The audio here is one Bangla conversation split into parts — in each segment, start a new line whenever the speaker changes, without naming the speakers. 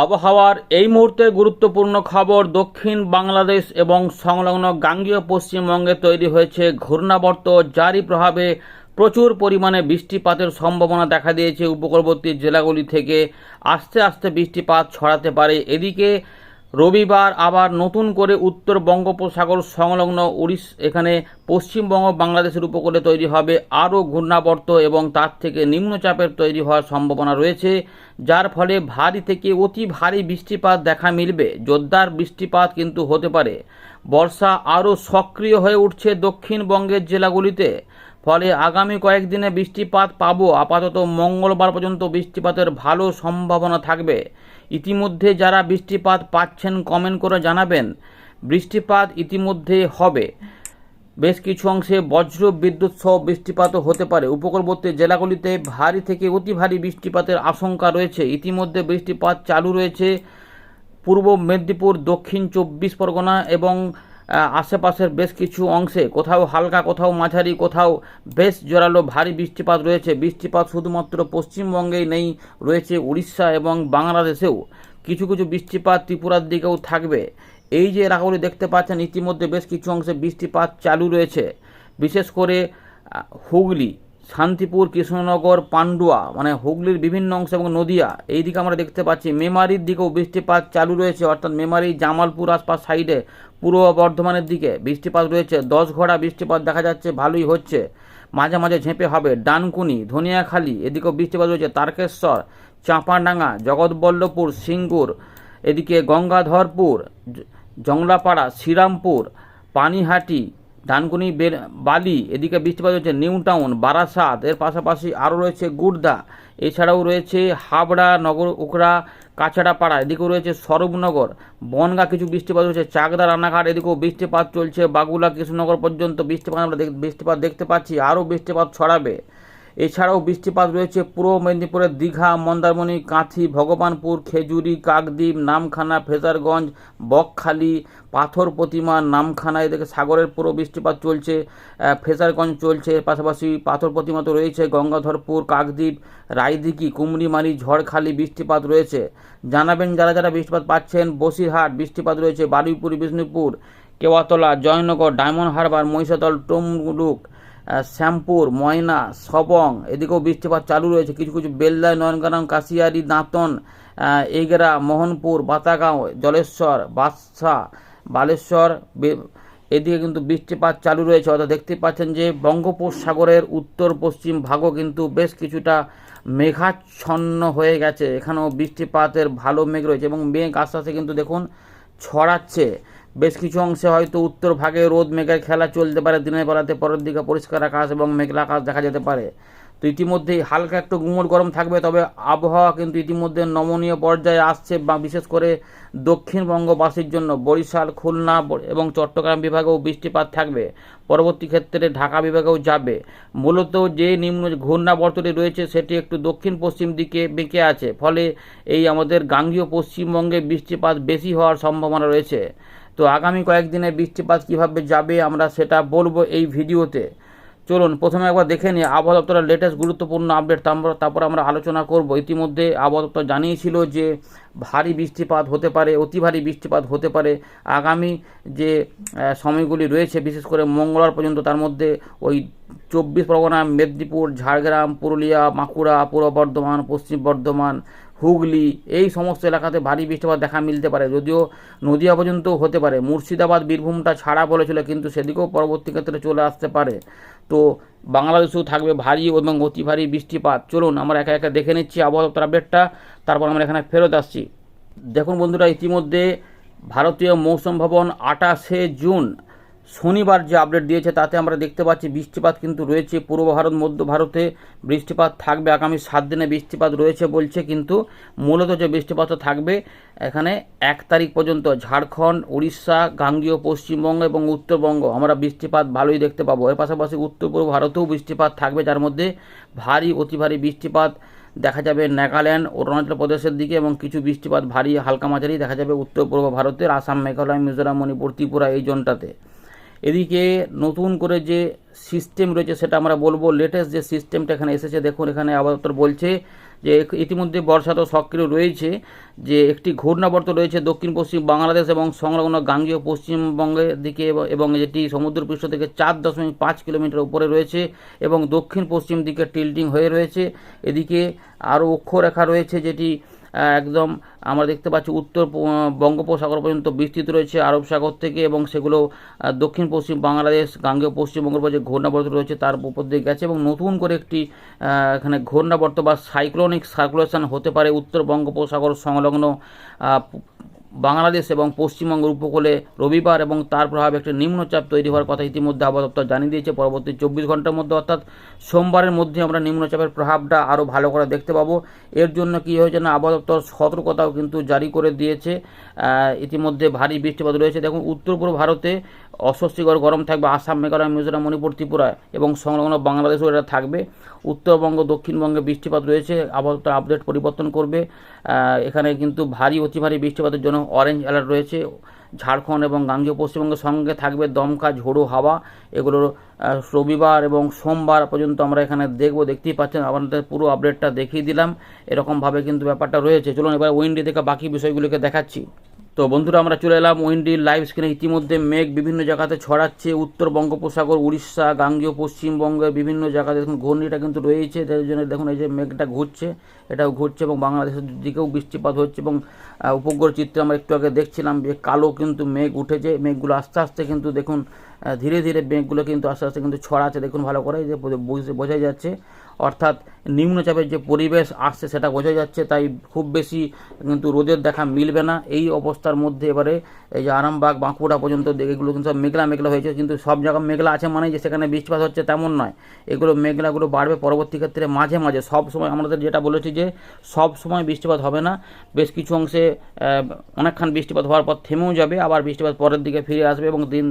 আবহাওয়ার এই মুহূর্তে গুরুত্বপূর্ণ খবর দক্ষিণ বাংলাদেশ এবং সংলগ্ন গাঙ্গীয় পশ্চিমবঙ্গে তৈরি হয়েছে ঘূর্ণাবর্ত জারি প্রভাবে প্রচুর পরিমাণে বৃষ্টিপাতের সম্ভাবনা দেখা দিয়েছে উপকূলবর্তী জেলাগুলি থেকে। আস্তে আস্তে বৃষ্টিপাত ছড়াতে পারে। এদিকে রবিবার আবার নতুন করে উত্তর বঙ্গোপসাগর সংলগ্ন উড়িষ এখানে পশ্চিমবঙ্গ, বাংলাদেশের উপকূলে তৈরি হবে আরও ঘূর্ণাবর্ত এবং তার থেকে নিম্নচাপের তৈরি হওয়ার সম্ভাবনা রয়েছে, যার ফলে ভারী থেকে অতি ভারী বৃষ্টিপাত দেখা মিলবে। জোরদার বৃষ্টিপাত কিন্তু হতে পারে। বর্ষা আরও সক্রিয় হয়ে উঠছে দক্ষিণবঙ্গের জেলাগুলিতে। ফলে আগামী কয়েকদিনে বৃষ্টিপাত পাব। আপাতত মঙ্গলবার পর্যন্ত বৃষ্টিপাতের ভালো সম্ভাবনা থাকবে। ইতিমধ্যে যারা বৃষ্টিপাত পাচ্ছেন কমেন্ট করে জানাবেন। বৃষ্টিপাত ইতিমধ্যে হবে। বেশ কিছু অংশে বজ্র বিদ্যুৎ সহ বৃষ্টিপাতও হতে পারে। উপকূলবর্তী জেলাগুলিতে ভারী থেকে অতি ভারী বৃষ্টিপাতের আশঙ্কা রয়েছে। ইতিমধ্যে বৃষ্টিপাত চালু রয়েছে পূর্ব মেদিনীপুর, দক্ষিণ চব্বিশ পরগনা এবং আশেপাশের বেশ কিছু অংশে, কোথাও হালকা, কোথাও মাঝারি, কোথাও বেশ জোরালো ভারী বৃষ্টিপাত রয়েছে। বৃষ্টিপাত শুধুমাত্র পশ্চিমবঙ্গেই নেই, রয়েছে উড়িষ্যা এবং বাংলাদেশেও। কিছু কিছু বৃষ্টিপাত ত্রিপুরার দিকেও থাকবে। এই যে এলাকাগুলি দেখতে পাচ্ছেন, ইতিমধ্যে বেশ কিছু অংশে বৃষ্টিপাত চালু রয়েছে। বিশেষ করে হুগলি। শান্তিপুর, কৃষ্ণনগর, পান্ডুয়া মানে হুগলির বিভিন্ন অংশ এবং নদিয়া, এই দিকে আমরা দেখতে পাচ্ছি। মেমারির দিকেও বৃষ্টিপাত চালু রয়েছে, অর্থাৎ মেমারি, জামালপুর আশপাশ সাইডে, পূর্ব বর্ধমানের দিকে বৃষ্টিপাত রয়েছে। দশ ঘোড়া বৃষ্টিপাত দেখা যাচ্ছে, ভালোই হচ্ছে। মাঝে মাঝে ঝেঁপে হবে ডানকুনি, ধনিয়াখালী, এদিকেও বৃষ্টিপাত রয়েছে। তারকেশ্বর, চাঁপাডাঙ্গা, জগৎবল্লভপুর, সিঙ্গুর, এদিকে গঙ্গাধরপুর জংলাপাড়া, শ্রীরামপুর, পানিহাটি ডানকুনি বের, বালি, এদিকে বৃষ্টিপাত হচ্ছে নিউ টাউন, বারাসাত, এর পাশাপাশি আরও রয়েছে গুড়দা এছাড়াও রয়েছে হাবড়া, নগর উকড়া কাছাড়াপাড়া, এদিকেও রয়েছে সরবনগর বনগা কিছু বৃষ্টিপাত হচ্ছে, চাকদা, রানাঘাট, এদিকেও বৃষ্টিপাত চলছে, বাগুলা, কৃষ্ণনগর পর্যন্ত বৃষ্টিপাত আমরা বৃষ্টিপাত দেখতে পাচ্ছি, আরও বৃষ্টিপাত ছড়াবে। এছাড়াও বৃষ্টিপাত রয়েছে পূর্ব মেদিনীপুরের দীঘা, মন্দারমণি, কাঁথি, ভগবানপুর, খেজুরি, কাকদ্বীপ, নামখানা, ফেজারগঞ্জ, বকখালি, পাথর প্রতিমা, নামখানা, এদিকে সাগরের পুরো বৃষ্টিপাত চলছে ফেজারগঞ্জ চলছে, পাশাপাশি পাথর প্রতিমা তো রয়েছে, গঙ্গাধরপুর, কাকদ্বীপ, রায়দিঘি, কুমড়িমারি, ঝড়খালি বৃষ্টিপাত রয়েছে। জানাবেন যারা যারা বৃষ্টিপাত পাচ্ছেন, বসিরহাট বৃষ্টিপাত রয়েছে, বারুইপুর, বিষ্ণুপুর, কেওয়াতলা, জয়নগর, ডায়মন্ড হারবার মহিষাদল টমলুক শ্যামপুর, ময়না, সবং, এদিকেও বৃষ্টিপাত চালু রয়েছে। কিছু কিছু বেলদায় নয়নগ্রাম কাশিয়ারি, দাঁতন এগরা, মোহনপুর, বাতাগাঁও, জলেশ্বর বাদশা বালেশ্বর এদিকে কিন্তু বৃষ্টিপাত চালু রয়েছে। অর্থাৎ দেখতে পাচ্ছেন যে বঙ্গোপসাগরের উত্তর, পশ্চিম ভাগও কিন্তু বেশ কিছুটা মেঘাচ্ছন্ন হয়ে গেছে। এখানেও বৃষ্টিপাতের ভালো মেঘ রয়েছে এবং মেঘ আস্তে আস্তে কিন্তু দেখুন ছড়াচ্ছে। বেশ কিছু অংশে হয়তো উত্তর ভাগে রোদ মেঘের খেলা চলতে পারে, দিনের বেলাতে পরের দিকে পরিষ্কার আকাশ এবং মেঘলা আকাশ দেখা যেতে পারে। তো ইতিমধ্যেই হালকা একটু গুমট গরম থাকবে, তবে আবহাওয়া কিন্তু ইতিমধ্যে নমনীয় পর্যায়ে আসছে, বা বিশেষ করে দক্ষিণবঙ্গবাসীর জন্য। বরিশাল, খুলনা এবং চট্টগ্রাম বিভাগেও বৃষ্টিপাত থাকবে। পরবর্তী ক্ষেত্রে ঢাকা বিভাগেও যাবে। মূলত যে নিম্ন ঘূর্ণাবর্তটি রয়েছে, সেটি একটু দক্ষিণ পশ্চিম দিকে বেঁকে আছে। ফলে এই আমাদের গাঙ্গীয় পশ্চিমবঙ্গে বৃষ্টিপাত বেশি হওয়ার সম্ভাবনা রয়েছে। তো আগামী কয়েকদিনে বৃষ্টিপাত কীভাবে যাবে আমরা সেটা বলব এই ভিডিওতে। চলুন, প্রথমে একবার দেখে নিই আবহাওয়া দপ্তরের লেটেস্ট গুরুত্বপূর্ণ আপডেট তারপর আমরা আলোচনা করব। ইতিমধ্যে আবহাওয়া দপ্তর জানিয়েছিল যে ভারী বৃষ্টিপাত হতে পারে, অতি ভারী বৃষ্টিপাত হতে পারে। আগামী যে সময়গুলি রয়েছে, বিশেষ করে মঙ্গলবার পর্যন্ত, তার মধ্যে ওই চব্বিশ পরগনা, মেদিনীপুর, ঝাড়গ্রাম, পুরুলিয়া, বাঁকুড়া, পূর্ব বর্ধমান, পশ্চিম বর্ধমান হুগলি, এই সমস্ত এলাকাতে ভারী বৃষ্টিপাত দেখা মিলতে পারে। যদিও নদিয়া পর্যন্ত হতে পারে। মুর্শিদাবাদ, বীরভূমটা ছাড়া বলেছিল, কিন্তু সেদিকেও পরবর্তী ক্ষেত্রে চলে আসতে পারে। তো বাংলাদেশেও থাকবে ভারী এবং অতি ভারী বৃষ্টিপাত। চলুন, আমরা একা একা দেখে নিচ্ছি আবহাওয়া দপ্তর আপডেটটা তারপর আমরা এখানে ফেরত আসছি। দেখুন বন্ধুরা, ইতিমধ্যে ভারতীয় মৌসুম ভবন আটাশে জুন। শনিবার যে আপডেট দিয়েছে, তাতে আমরা দেখতে পাচ্ছি বৃষ্টিপাত কিন্তু রয়েছে পূর্ব ভারত, মধ্য ভারতে। বৃষ্টিপাত থাকবে আগামী সাত দিনে বৃষ্টিপাত রয়েছে বলছে, কিন্তু মূলত যে বৃষ্টিপাতটা থাকবে, এখানে এক তারিখ পর্যন্ত ঝাড়খণ্ড, উড়িষ্যা, গাঙ্গীয়, পশ্চিমবঙ্গ এবং উত্তরবঙ্গ আমরা বৃষ্টিপাত ভালোই দেখতে পাবো। এর পাশাপাশি উত্তর পূর্ব ভারতেও বৃষ্টিপাত থাকবে, যার মধ্যে ভারী, অতি ভারী বৃষ্টিপাত দেখা যাবে নাগাল্যান্ড, অরুণাচল প্রদেশের দিকে এবং কিছু বৃষ্টিপাত ভারী হালকা মাঝারি দেখা যাবে উত্তর পূর্ব ভারতের আসাম, মেঘালয়, মিজোরাম, মণিপুর, ত্রিপুরা এই জোনটাতে। এদিকে নতুন করে যে সিস্টেম রয়েছে সেটা আমরা বলব। লেটেস্ট যে সিস্টেমটা এখানে এসেছে, দেখুন এখানে দপ্তর বলছে যে ইতিমধ্যে বর্ষা তো সক্রিয় রয়েছে, যে একটি ঘূর্ণাবর্ত রয়েছে দক্ষিণ, পশ্চিম বাংলাদেশ এবং সংলগ্ন গাঙ্গীয় পশ্চিমবঙ্গের দিকে এবং- যেটি সমুদ্রপৃষ্ঠ থেকে চার দশমিক পাঁচ কিলোমিটার উপরে রয়েছে এবং দক্ষিণ, পশ্চিম দিকে টিল্টিং হয়ে রয়েছে। এদিকে আরও অক্ষরেখা রয়েছে যেটি একদম আমরা দেখতে পাচ্ছি উত্তর বঙ্গোপসাগর পর্যন্ত বিস্তৃত রয়েছে আরব সাগর থেকে এবং সেগুলো দক্ষিণ পশ্চিম বাংলাদেশ, গাঙ্গেয় পশ্চিমবঙ্গের উপর যে ঘূর্ণাবর্ত রয়েছে তার উপর দিয়ে গেছে এবং নতুন করে একটি এখানে ঘূর্ণাবর্ত বা সাইক্লোনিক সার্কুলেশন হতে পারে উত্তর বঙ্গোপসাগর সংলগ্ন বাংলাদেশ এবং পশ্চিমবঙ্গের উপকূলে রবিবার এবং তার প্রভাবে একটি নিম্নচাপ তৈরি হওয়ার কথা ইতিমধ্যে আবহাওয়া দপ্তর জানিয়ে দিয়েছে। পরবর্তী চব্বিশ ঘণ্টার মধ্যে অর্থাৎ সোমবারের মধ্যে আমরা নিম্নচাপের প্রভাবটা আরও ভালো করে দেখতে পাবো। এর জন্য কি হয়েছে না, আবহাওয়া দপ্তর সতর্কতাও কিন্তু জারি করে দিয়েছে। ইতিমধ্যে ভারী বৃষ্টিপাত রয়েছে। দেখুন, উত্তর পূর্ব ভারতে অস্বস্তিকর গরম থাকবে আসাম, মেঘালয়, মিজোরাম, মণিপুর ত্রিপুরায় এবং সংলগ্ন বাংলাদেশেও এটা থাকবে। উত্তরবঙ্গ, দক্ষিণবঙ্গে বৃষ্টিপাত রয়েছে। আবহাওয়া আপডেট পরিবর্তন করবে। এখানে কিন্তু ভারী, অতি ভারী বৃষ্টিপাতের জন্য অরেঞ্জ অ্যালার্ট রয়েছে, ঝাড়খণ্ড এবং গাঙ্গীয় পশ্চিমবঙ্গের সঙ্গে থাকবে দমকা, ঝোড়ো হাওয়া এগুলো রবিবার এবং সোমবার পর্যন্ত আমরা এখানে দেখব, দেখতেই পাচ্ছেন, আপনাদের পুরো আপডেটটা দেখিয়ে দিলাম, এরকমভাবে কিন্তু ব্যাপারটা রয়েছে। চলুন এবার উইন্ডি থেকে বাকি বিষয়গুলোকে দেখাচ্ছি। তো বন্ধুরা, আমরা চলে এলাম উইন্ডির লাইভ স্ক্রিনে ইতিমধ্যে মেঘ বিভিন্ন জায়গাতে ছড়াচ্ছে। উত্তর বঙ্গোপসাগর, উড়িষ্যা, গাঙ্গীয়, পশ্চিমবঙ্গের বিভিন্ন জায়গাতে দেখুন, ঘূর্ণিটা কিন্তু রয়েছে। তার জন্য দেখুন, এই যে মেঘটা ঘুরছে, এটাও ঘুরছে এবং বাংলাদেশের দিকেও বৃষ্টিপাত হচ্ছে এবং উপগ্রহ চিত্রে আমরা একটু আগে দেখছিলাম যে কালো কিন্তু মেঘ উঠেছে। মেঘগুলো আস্তে আস্তে কিন্তু দেখুন ধীরে ধীরে মেঘগুলো কিন্তু আস্তে আস্তে কিন্তু ছড়াচ্ছে। দেখুন ভালো করে যে বোঝ- বুঝতে বোঝা যাচ্ছে। অর্থাৎ নিম্নচাপের যে পরিবেশ আসছে সেটা বোঝা যাচ্ছে, তাই খুব বেশি কিন্তু রোদের দেখা মিলবে না। এই অবস্থার মধ্যে এবারে এই যে আরামবাগ, বাঁকুড়া পর্যন্ত এগুলো কিন্তু সব মেঘলা মেঘলা হয়েছে। কিন্তু সব জায়গায় মেঘলা আছে মানে যে সেখানে বৃষ্টিপাত হচ্ছে তেমন নয়। এগুলো মেঘলাগুলো বাড়বে পরবর্তী ক্ষেত্রে মাঝে মাঝে। সব সময় আমাদের যেটা বলেছি যে সব সময় বৃষ্টিপাত হবে না। বেশ কিছু অংশে অনেকক্ষণ বৃষ্টিপাত হওয়ার পর থেমেও যাবে, আবার বৃষ্টিপাত পরের দিকে ফিরে আসবে এবং দিন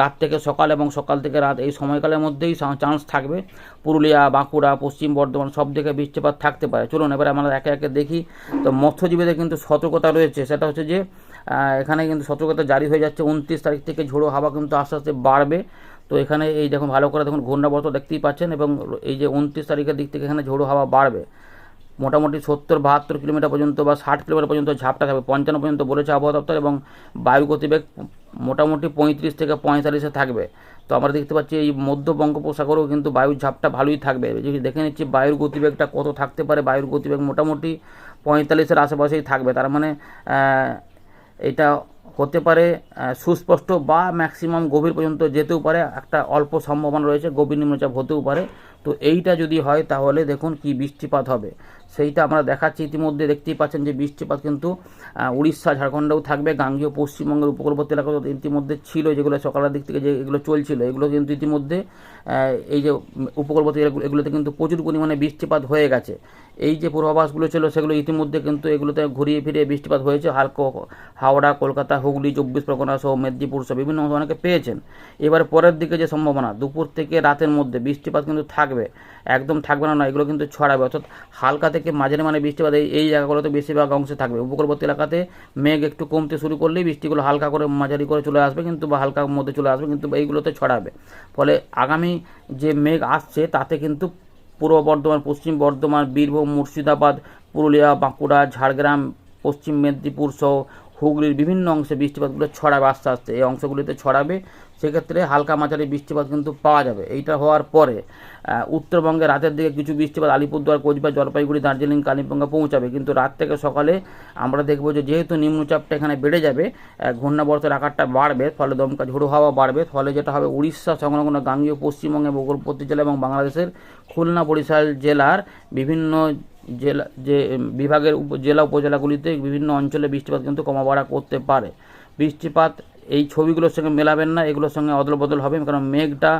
রাত থেকে সকাল এবং সকাল থেকে রাত এই সময়কালের মধ্যেই চান্স থাকবে। পুরুলিয়া, বাঁকুড়া, পশ্চিম বর্ধমান সব দিকে বৃষ্টিপাত থাকতে পারে। চলুন এবার আমরা একে একে দেখি। তো মৎস্যজীবীদের কিন্তু সতর্কতা রয়েছে। সেটা হচ্ছে যে এখানে কিন্তু সতর্কতা জারি হয়ে যাচ্ছে। উনত্রিশ তারিখ থেকে ঝোড়ো হাওয়া কিন্তু আস্তে আস্তে বাড়বে। তো এখানে এই দেখুন, ভালো করে দেখুন, ঘূর্ণাবর্ত দেখতেই পাচ্ছেন এবং এই যে উনত্রিশ তারিখের দিক থেকে এখানে ঝোড়ো হাওয়া বাড়বে। মোটামুটি সত্তর, বাহাত্তর কিলোমিটার পর্যন্ত বা ষাট কিলোমিটার পর্যন্ত ঝাপটা থাকবে। পঞ্চান্ন পর্যন্ত বলেছে আবহাওয়া দপ্তর এবং বায়ু গতিবেগ মোটামুটি পঁয়ত্রিশ থেকে পঁয়তাল্লিশে থাকবে। তো আমরা দেখতে পাচ্ছি এই মধ্য বঙ্গোপসাগরেও কিন্তু বায়ুর ঝাপটা ভালোই থাকবে। যদি দেখে নিচ্ছি বায়ুর গতিবেগটা কত থাকতে পারে, বায়ুর গতিবেগ মোটামুটি পঁয়তাল্লিশের আশেপাশেই থাকবে। তার মানে এটা হতে পারে সুস্পষ্ট বা ম্যাক্সিমাম গভীর পর্যন্ত যেতেও পারে। একটা অল্প সম্ভাবনা রয়েছে, গভীর নিম্নচাপ হতেও পারে। তো এইটা যদি হয় তাহলে দেখুন কি বৃষ্টিপাত হবে। সেইটা আমরা দেখাচ্ছি। ইতিমধ্যে দেখতেই পাচ্ছেন যে বৃষ্টিপাত কিন্তু উড়িষ্যা, ঝাড়খণ্ডেও থাকবে। গাঙ্গীয় পশ্চিমবঙ্গের উপকূলবর্তী এলাকা ইতিমধ্যে ছিল, যেগুলো সকালের দিক থেকে যে এগুলো চলছিল, এগুলো কিন্তু ইতিমধ্যে এই যে উপকূলবর্তী এগুলোতে কিন্তু প্রচুর পরিমাণে বৃষ্টিপাত হয়ে গেছে। এই যে পূর্বাভাসগুলো ছিল, সেগুলো ইতিমধ্যে কিন্তু এগুলোতে ঘুরিয়ে ফিরিয়ে বৃষ্টিপাত হয়েছে। হালকা হাওড়া, কলকাতা, হুগলি, চব্বিশ পরগনা সহ মেদিনীপুর সহ বিভিন্ন অনেকে পেয়েছেন। এবার পরের দিকে যে সম্ভাবনা, দুপুর থেকে রাতের মধ্যে বৃষ্টিপাত কিন্তু থাকবে। একদম থাকবে না না, এগুলো কিন্তু ছড়াবে। অর্থাৎ হালকা থেকে মাঝারি মানে বৃষ্টিপাত এই জায়গাগুলোতে বেশিরভাগ অংশে থাকবে। উপকূলবর্তী এলাকাতে মেঘ একটু কমতে শুরু করলেই বৃষ্টিগুলো হালকা করে মাঝারি করে চলে আসবে কিন্তু বা হালকার মধ্যে চলে আসবে কিন্তু এইগুলোতে ছড়াবে। ফলে আগামী যে মেঘ আসছে তাতে কিন্তু পূর্ব বর্ধমান, পশ্চিম বর্ধমান, বীরভূম, মুর্শিদাবাদ, পুরুলিয়া, বাঁকুড়া, ঝাড়গ্রাম, পশ্চিম মেদিনীপুর সহ হুগলির বিভিন্ন অংশে বৃষ্টিপাতগুলো ছড়াবে, আস্তে আস্তে। এই অংশগুলিতে ছড়াবে। সেক্ষেত্রে হালকা মাঝারি বৃষ্টিপাত কিন্তু পাওয়া যাবে। এইটা হওয়ার পরে উত্তরবঙ্গে রাতের দিকে কিছু বৃষ্টিপাত, আলিপুরদুয়ার, কোচবিহার, জলপাইগুড়ি, দার্জিলিং, কালিম্পংয়ে পৌঁছাবে। কিন্তু রাত থেকে সকালে আমরা দেখব যে, যেহেতু নিম্নচাপটা এখানে বেড়ে যাবে ঘূর্ণাবর্তের আকারটা বাড়বে, ফলে দমকা ঝোড়ো হাওয়া বাড়বে, ফলে যেটা হবে উড়িষ্যা, সংলগ্ন গাঙ্গীয় পশ্চিমবঙ্গে উপকূলবর্তী জেলা এবং বাংলাদেশের খুলনা বরিশাল জেলার বিভিন্ন জেলা, যে বিভাগের জেলা উপজেলাগুলিতে বিভিন্ন অঞ্চলে বৃষ্টিপাত কিন্তু কমা বাড়া করতে পারে। বৃষ্টিপাত এই ছবিগুলোর সঙ্গে মেলাবেন না, এগুলোর সঙ্গে অদল বদল হবে, কারণ মেঘটা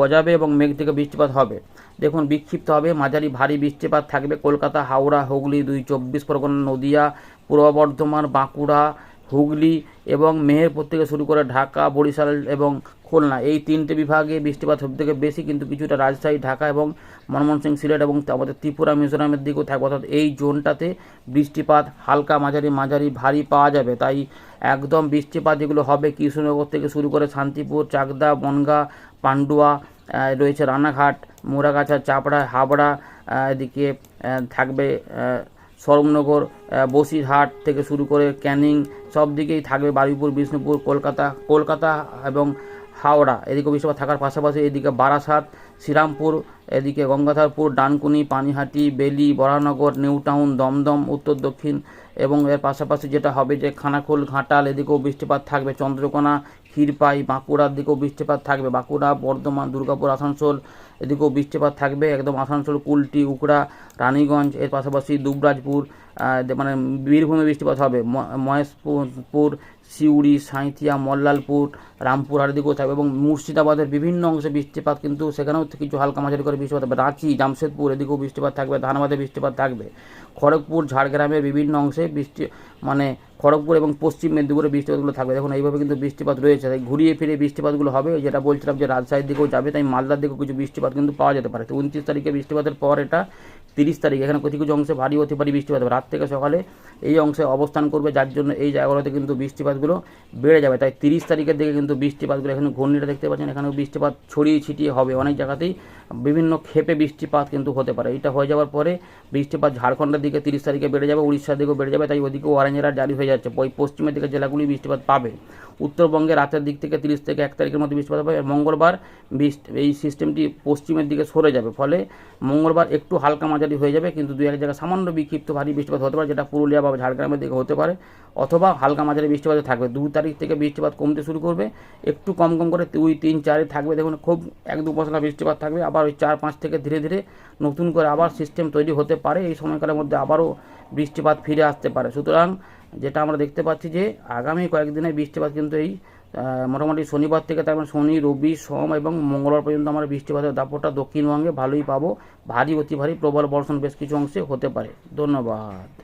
গজাবে এবং মেঘ থেকে বৃষ্টিপাত হবে। দেখুন, বিক্ষিপ্ত হবে, মাঝারি ভারী বৃষ্টিপাত থাকবে। কলকাতা, হাওড়া, হুগলি দুই, চব্বিশ পরগনা, নদিয়া, পূর্ব বর্ধমান, বাঁকুড়া হুগলি এবং মেহেরপুর থেকে শুরু করে ঢাকা, বরিশাল এবং খুলনা। এই তিনটে বিভাগে বৃষ্টিপাত সব থেকে বেশি, কিন্তু কিছুটা রাজশাহী, ঢাকা এবং ময়মনসিংহ সিলেট এবং আমাদের ত্রিপুরা, মিজোরামের দিকেও থাকবে। অর্থাৎ এই জোনটাতে বৃষ্টিপাত হালকা, মাঝারি মাঝারি, ভারী পাওয়া যাবে। তাই একদম বৃষ্টিপাত যেগুলো হবে, কৃষ্ণনগর থেকে শুরু করে শান্তিপুর, চাকদা, বনগা, পান্ডুয়া রয়েছে রানাঘাট মোরাগাছা চাপড়া, হাবড়া এদিকে থাকবে সরমনগর বসিরহাট থেকে শুরু করে ক্যানিং সব দিকেই থাকবে বারুইপুর বিষ্ণুপুর কলকাতা কলকাতা এবং হাওড়া, এদিকে বৃষ্টিপাত থাকার পাশাপাশি এদিকে বারাসাত, শ্রীরামপুর, এদিকে গঙ্গাধরপুর, ডানকুনি, পানিহাটি, বেলি, বরানগর নিউ টাউন দমদম, উত্তর দক্ষিণ এবং এর পাশাপাশি যেটা হবে যে খানাকুল ঘাটাল, এদিকেও বৃষ্টিপাত থাকবে। চন্দ্রকোনা, ক্ষীরপাই, বাঁকুড়ার দিকেও বৃষ্টিপাত থাকবে। বাঁকুড়া, বর্ধমান, দুর্গাপুর, আসানসোল এদিকেও বৃষ্টিপাত থাকবে। একদম আসানসোল, কুলটি, উকড়া, রানীগঞ্জ, এর পাশাপাশি দুবরাজপুর মানে বীরভূমে বৃষ্টিপাত হবে। মহেশপুর সিউড়ি, সাঁইথিয়া, মল্লালপুর রামপুরহাট দিকেও থাকবে। এবং মুর্শিদাবাদের বিভিন্ন অংশে বৃষ্টিপাত কিন্তু সেখানেও কিছু হালকা মাঝারি করে বৃষ্টিপাত হবে রাঁচি, জামশেদপুর এদিকেও বৃষ্টিপাত থাকবে, ধানবাদে বৃষ্টিপাত থাকবে। খড়গপুর, ঝাড়গ্রামের বিভিন্ন অংশে বৃষ্টি মানে খড়গপুর এবং পশ্চিম মেদিনীপুরে বৃষ্টিপাতগুলো থাকবে। দেখুন, এইভাবে কিন্তু বৃষ্টিপাত রয়েছে। তাই ঘুরিয়ে ফিরে বৃষ্টিপাতগুলো হবে। যেটা বলছিলাম যে রাজশাহীর দিকেও যাবে, তাই মালদার দিকেও কিছু বৃষ্টিপাত কিন্তু পাওয়া যেতে পারে। তো উনত্রিশ তারিখে বৃষ্টিপাতের পর এটা তিরিশ তারিখ। এখানে কিছু কিছু অংশে ভারী অতি ভারী বৃষ্টিপাত হবে। রাত থেকে সকালে এই অংশে অবস্থান করবে, যার জন্য এই জায়গাগুলোতে কিন্তু বৃষ্টিপাতগুলো বেড়ে যাবে। তাই তিরিশ তারিখের দিকে কিন্তু বৃষ্টিপাতগুলো, এখানে ঘূর্ণিটা দেখতে পাচ্ছেন, এখানেও বৃষ্টিপাত ছড়িয়ে ছিটিয়ে হবে। অনেক জায়গাতেই বিভিন্ন ক্ষেপে বৃষ্টিপাত কিন্তু হতে পারে। এটা হয়ে যাওয়ার পরে বৃষ্টিপাত ঝাড়খণ্ডের দিকে তিরিশ তারিখে বেড়ে যাবে, উড়িষ্যার দিকেও বেড়ে যাবে। তাই ওদিকেও অরেঞ্জ জারি হয়ে যাচ্ছে। পশ্চিমের দিকে জেলাগুলি বৃষ্টিপাত পাবে। উত্তরবঙ্গে রাতের দিক থেকে তিরিশ থেকে এক তারিখের মধ্যে বৃষ্টিপাত হবে, মঙ্গলবার এই সিস্টেমটি পশ্চিমের দিকে সরে যাবে। ফলে মঙ্গলবার একটু হালকা মাঝারি হয়ে যাবে, কিন্তু দু এক জায়গায় সামান্য বিক্ষিপ্ত ভারী বৃষ্টিপাত হতে পারে, যেটা পুরুলিয়া বা ঝাড়গ্রামের দিকে হতে পারে, অথবা হালকা মাঝারি বৃষ্টিপাত থাকবে। দু তারিখ থেকে বৃষ্টিপাত কমতে শুরু করবে, একটু কম কম করে দুই, তিন, চারে থাকবে। দেখুন, খুব এক দু পশলা বৃষ্টিপাত থাকবে, আবার ওই চার, পাঁচ থেকে ধীরে ধীরে নতুন করে আবার সিস্টেম তৈরি হতে পারে। এই সময়কালের মধ্যে আবারও বৃষ্টিপাত ফিরে আসতে পারে। সুতরাং যেটা আমরা দেখতে পাচ্ছি যে আগামী কয়েকদিনে বৃষ্টিপাত কিন্তু এই মোটামুটি শনিবার থেকে তার মানে শনি, রবি, সোম এবং মঙ্গলবার পর্যন্ত আমরা বৃষ্টিপাতের দাপটটা দক্ষিণবঙ্গে ভালোই পাবো। ভারী, অতি ভারী প্রবল বর্ষণ বেশ কিছু অংশে হতে পারে। ধন্যবাদ।